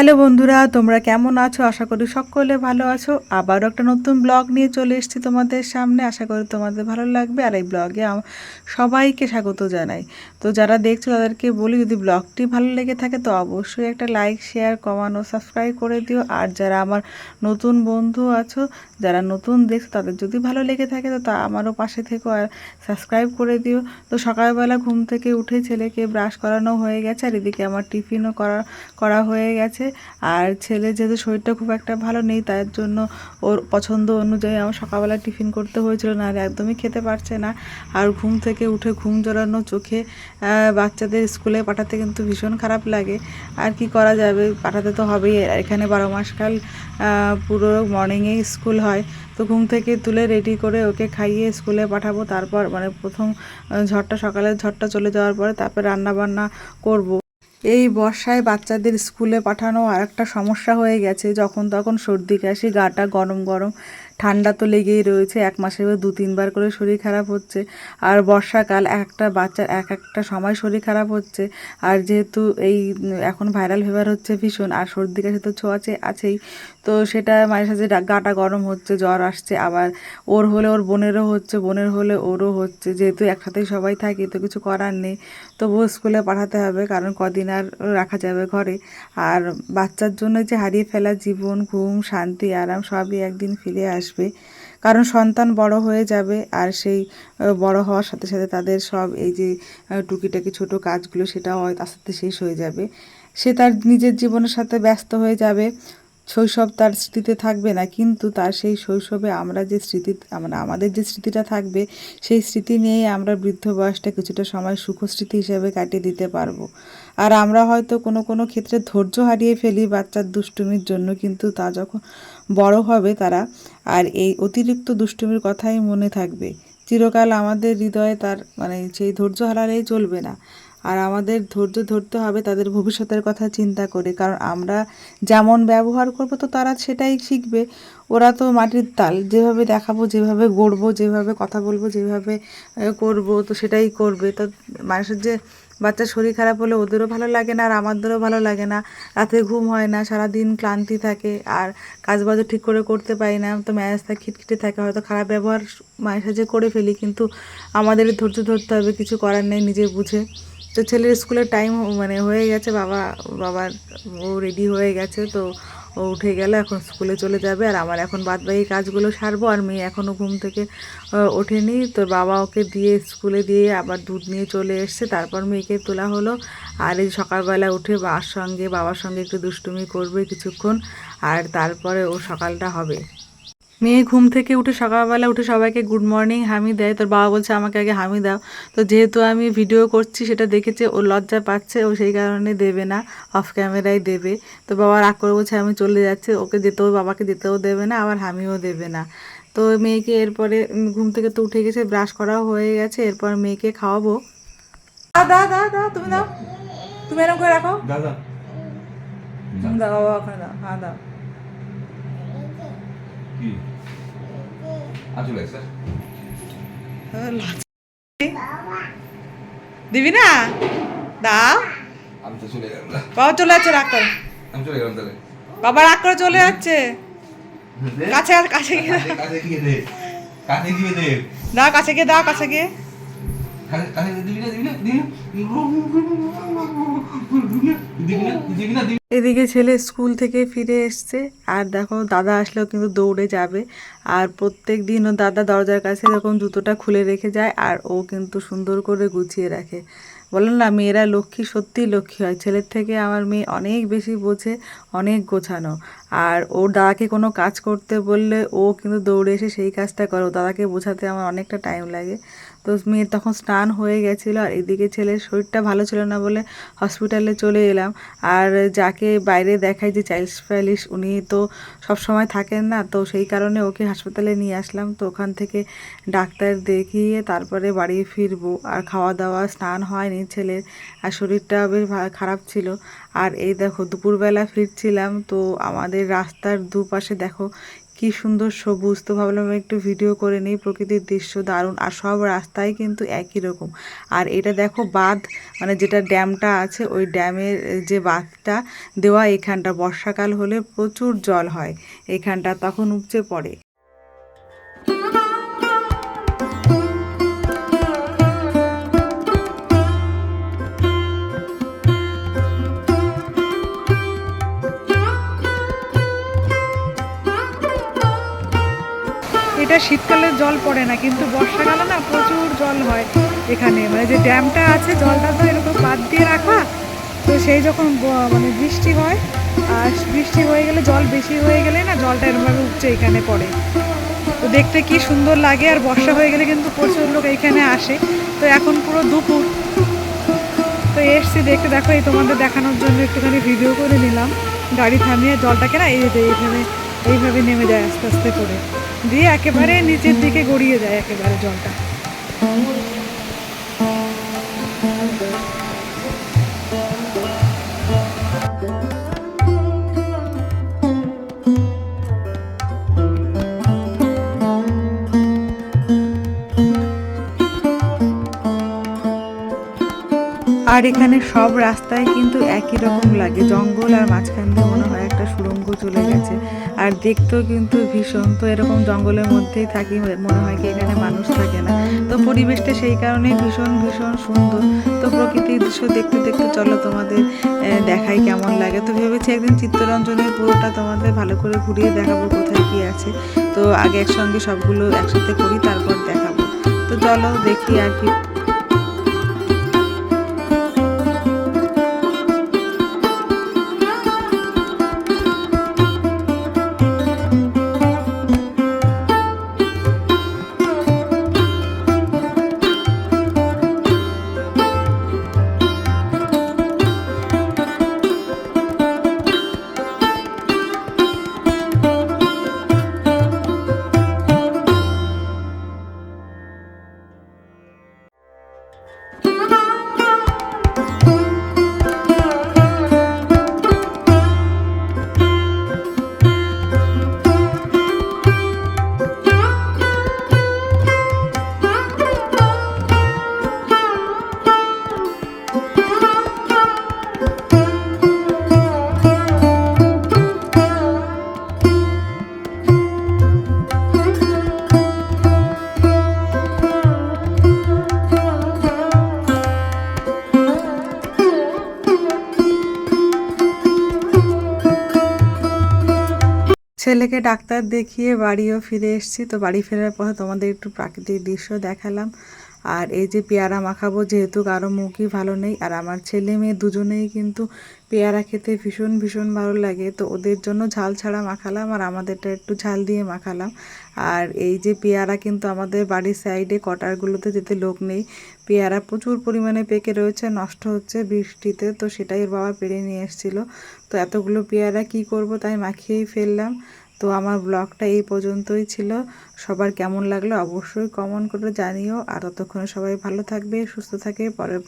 Hello বন্ধুরা, তোমরা কেমন আছো? আশা করি সকলে ভালো আছো। আবারও একটা নতুন ব্লগ নিয়ে চলে এসেছি তোমাদের সামনে। আশা করি তোমাদের ভালো লাগবে। আর এই ব্লগে সবাইকে স্বাগত জানাই। তো যারা দেখছ, তাদেরকে বলি, যদি ব্লগটি ভালো লেগে থাকে, তো অবশ্যই একটা লাইক, শেয়ার কমানো সাবস্ক্রাইব করে দিও। আর যারা আমার নতুন বন্ধু আছো, যারা নতুন দেখছ, তাদের যদি ভালো লেগে থাকে, তো তা আমারও পাশে থেকো আর সাবস্ক্রাইব করে দিও। তো সকালবেলা ঘুম থেকে উঠে ছেলেকে ব্রাশ করানো হয়ে গেছে, আর এদিকে আমার টিফিনও করা করা হয়ে গেছে। আর ছেলে যেহেতু শরীরটা খুব একটা ভালো নেই, তার জন্য ওর পছন্দ অনুযায়ী আমার সকালবেলা টিফিন করতে হয়েছিল না, আর একদমই খেতে পারছে না। আর ঘুম থেকে উঠে ঘুম জড়ানো চোখে বাচ্চাদের স্কুলে পাঠাতে কিন্তু ভীষণ খারাপ লাগে। আর কি করা যাবে? পাঠাতে তো হবেই। এখানে বারো মাসকাল পুরো মর্নিংয়ে স্কুল হয়। তো ঘুম থেকে তুলে রেডি করে ওকে খাইয়ে স্কুলে পাঠাবো। তারপর মানে প্রথম ঝড়টা সকালে ঝড়টা চলে যাওয়ার পরে তারপর রান্না বান্না করব। এই বর্ষায় বাচ্চাদের স্কুলে পাঠানো আর একটা সমস্যা হয়ে গেছে। যখন তখন সর্দি, কাশি গাটা গরম গরম। ঠান্ডা তো লেগেই রয়েছে, এক মাসে দু তিনবার করে শরীর খারাপ হচ্ছে। আর বর্ষাকাল একটা বাচ্চার এক একটা সময় শরীর খারাপ হচ্ছে। আর যেহেতু এই, এখন ভাইরাল ফিভার হচ্ছে ভীষণ, আর সর্দি কাশি তো ছোঁয়াচে আছেই। তো সেটা মাঝে সাঝে গাটা গরম হচ্ছে, জ্বর আসছে, আবার ওর হলে ওর বোনেরও হচ্ছে, বোনের হলে ওরও হচ্ছে। যেহেতু একসাথেই সবাই থাকি, তো কিছু করার নেই। তবুও স্কুলে পাঠাতে হবে, কারণ কদিন আর রাখা যাবে ঘরে। আর বাচ্চার জন্য যে হারিয়ে ফেলা জীবন, ঘুম, শান্তি, আরাম সবই একদিন ফিরে আসবে। কারণ সন্তান বড় হয়ে যাবে আর সেই বড় হওয়ার সাথে সাথে তাদের সব এই যে টুকিটাকি ছোট কাজগুলো সেটাও আস্তে আস্তে শেষ হয়ে যাবে। সে তার নিজের জীবনের সাথে ব্যস্ত হয়ে যাবে। শৈশব তার স্মৃতিতে থাকবে না, কিন্তু তার সেই শৈশবে আমরা যে স্মৃতি মানে আমাদের যে স্মৃতিটা থাকবে, সেই স্মৃতি নিয়েই আমরা বৃদ্ধ বয়সটা কিছুটা সময় সুখ স্মৃতি হিসেবে কাটিয়ে দিতে পারব। আর আমরা হয়তো কোনো কোনো ক্ষেত্রে ধৈর্য হারিয়ে ফেলি বাচ্চার দুষ্টুমির জন্য, কিন্তু তা যখন বড় হবে তারা, আর এই অতিরিক্ত দুষ্টুমির কথাই মনে থাকবে। চিরকাল আমাদের হৃদয়ে তার মানে সেই ধৈর্য হারালেই চলবে না। আর আমাদের ধৈর্য ধরতে হবে তাদের ভবিষ্যতের কথা চিন্তা করে। কারণ আমরা যেমন ব্যবহার করব, তো তারা সেটাই শিখবে। ওরা তো মাটির তাল, যেভাবে দেখাবো, যেভাবে গড়বো, যেভাবে কথা বলব, যেভাবে করব, তো সেটাই করবে। তো মানুষের যে বাচ্চার শরীর খারাপ হলে ওদেরও ভালো লাগে না, আর আমাদেরও ভালো লাগে না। রাতে ঘুম হয় না, সারাদিন ক্লান্তি থাকে, আর কাজ বাজও ঠিক করে করতে পারি না, তো মেজাজটা খিটখিটে থাকে। হয়তো খারাপ ব্যবহার মায়ের সাথে করে ফেলি, কিন্তু আমাদের ধৈর্য ধরতে হবে, কিছু করার নেই নিজে বুঝে। তো ছেলের স্কুলের টাইম মানে হয়ে গেছে, বাবা বাবার ও রেডি হয়ে গেছে, তো ও উঠে গেলে, এখন স্কুলে চলে যাবে। আর আমার এখন বাদবাকি কাজগুলো সারবো, আর মেয়ে এখনও ঘুম থেকে ওঠেনি। তো বাবা ওকে দিয়ে স্কুলে দিয়ে আবার দুধ নিয়ে চলে এসছে। তারপর মেয়েকে তোলা হলো। আর এই সকালবেলা উঠে বাবার সঙ্গে বাবার সঙ্গে একটু দুষ্টুমি করবে কিছুক্ষণ, আর তারপরে ও সকালটা হবে। মেয়ে ঘুম থেকে উঠে সকালবেলা উঠে সবাইকে গুড মর্নিং হামি দেয়। তোর বাবা বলছে আমাকে আগে হামি দাও। তো যেহেতু আমি ভিডিও করছি সেটা দেখেছে ও লজ্জা পাচ্ছে ও সেই কারণে দেবে না অফ ক্যামেরায় দেবে। তো বাবা রাগ করে বলছে আমি চলে যাচ্ছি ওকে যেতেও বাবাকে যেতেও দেবে না আবার হামিও দেবে না। তো মেয়েকে এরপরে ঘুম থেকে তো উঠে গেছে ব্রাশ করাও হয়ে গেছে এরপর মেয়েকে খাওয়াবো। দাও দাও তুমি দাও। তুমি এরকম করে রাখো। দাদা দাও। ওখানে দাও। হ্যাঁ দাও। কি? আচ্ছা স্যার দিবি না? দাও। আমি তো চলে গেলাম। বাবা চলে যাচ্ছে রাগ করে। আমি চলে গেলাম তাহলে। বাবা রাগ করে চলে যাচ্ছে। কাছে আর কাছে গিয়ে কাছে কাছে গিয়ে দে। কাছে গিয়ে দে। দাও কাছে গিয়ে দাও কাছে গিয়ে। এদিকে ছেলে স্কুল থেকে ফিরে এসছে, আর দেখো দাদা আসলেও কিন্তু দৌড়ে যাবে। আর প্রত্যেক দিন ও দাদা দরজার কাছে এরকম জুতোটা খুলে রেখে যায়, আর ও কিন্তু সুন্দর করে গুছিয়ে রাখে। বললাম, না, মেয়েরা লক্ষ্মী, সত্যিই লক্ষ্মী হয়। ছেলের থেকে আমার মেয়ে অনেক বেশি বোঝে, অনেক গোছানো। আর ওর দাদাকে কোনো কাজ করতে বললে ও কিন্তু দৌড়ে এসে সেই কাজটা করে। ওর দাদাকে বোঝাতে আমার অনেকটা টাইম লাগে। তো মেয়ের তখন স্নান হয়ে গেছিল আর এদিকে ছেলের শরীরটা ভালো ছিল না বলে হসপিটালে চলে এলাম। আর যাকে বাইরে দেখায় যে চাইল্ড স্পেশালিস্ট, উনি তো সব সময় থাকেন না, তো সেই কারণে ওকে হাসপাতালে নিয়ে আসলাম। তো ওখান থেকে ডাক্তার দেখিয়ে তারপরে বাড়ি ফিরবো। আর খাওয়া দাওয়া স্নান হয়নি ছেলের, আর শরীরটা বেশ খারাপ ছিল। আর এই দেখো, দুপুরবেলা ফিরছিলাম, তো আমাদের রাস্তার দুপাশে দেখো কি সুন্দর সবুজ। তো ভাবলাম একটু ভিডিও করে নিই, প্রকৃতির দৃশ্য দারুণ। আর সব রাস্তায় কিন্তু একই রকম। আর এটা দেখো বাঁধ মানে যেটা ড্যামটা আছে, ওই ড্যামের যে বাঁধটা দেওয়া এখানটা। বর্ষাকাল হলে প্রচুর জল হয়, এখানটা তখন উপচে পড়ে। এটা শীতকালে জল পড়ে না, কিন্তু বর্ষাকালে না প্রচুর জল হয় এখানে। মানে যে ড্যামটা আছে, জলটা তো এরকম বাদ দিয়ে রাখা। তো সেই যখন মানে বৃষ্টি হয়, আর বৃষ্টি হয়ে গেলে, জল বেশি হয়ে গেলে না জলটা এরকমভাবে উঠছে এখানে পড়ে। তো দেখতে কি সুন্দর লাগে, আর বর্ষা হয়ে গেলে কিন্তু প্রচুর লোক এখানে আসে। তো এখন পুরো দুপুর। তো এসছি দেখতে, দেখো এই তোমাদের দেখানোর জন্য একটুখানি ভিডিও করে নিলাম। গাড়ি থামিয়ে জলটাকে না এই এইভাবে এইভাবে নেমে যায় আস্তে আস্তে করে। দিয়ে একেবারে নিচের দিকে গড়িয়ে যায় একেবারে জলটা। আর এখানে সব রাস্তায় কিন্তু একই রকম লাগে। জঙ্গল আর মাঝখান দিয়ে মনে হয় একটা সুড়ঙ্গ চলে গেছে। আর দেখতেও কিন্তু ভীষণ, তো এরকম জঙ্গলের মধ্যেই থাকি, মনে হয় কি এখানে মানুষ থাকে না। তো পরিবেশটা সেই কারণেই ভীষণ ভীষণ সুন্দর। তো প্রকৃতির দৃশ্য দেখতে দেখতে চলো তোমাদের দেখাই কেমন লাগে। তো ভেবেছি একদিন চিত্তরঞ্জনের পুরোটা তোমাদের ভালো করে ঘুরিয়ে দেখাবো কোথায় কী আছে। তো আগে একসঙ্গে সবগুলো একসাথে করি, তারপর দেখাবো। তো চলো দেখি আর কি ছেলেকে ডাক্তার দেখিয়ে বাড়িও ফিরে এসেছি। তো বাড়ি ফেরার পথে তোমাদের একটু প্রাকৃতিক দৃশ্য দেখালাম। আর এই যে পেয়ারা মাখাবো, যেহেতু কারও মুখই ভালো নেই, আর আমার ছেলে মেয়ে দুজনেই কিন্তু পেয়ারা খেতে ভীষণ ভীষণ ভালো লাগে। তো ওদের জন্য ঝাল ছাড়া মাখালাম, আর আমাদেরটা একটু ঝাল দিয়ে মাখালাম। আর এই যে পেয়ারা কিন্তু আমাদের বাড়ির সাইডে, কটারগুলোতে যেতে লোক নেই। পেয়ারা প্রচুর পরিমাণে পেকে রয়েছে, নষ্ট হচ্ছে বৃষ্টিতে, তো সেটাই ওর বাবা পেরে নিয়ে এসেছিল। তো এতগুলো পেয়ারা কি করব, তাই মাখিয়েই ফেললাম। তো আমার ব্লগটা এই পর্যন্তই ছিল। সবার কেমন লাগল অবশ্যই কমেন্ট করে জানিও। আর ততক্ষণে সবাই ভালো থাকবে, সুস্থ থাকে। পরের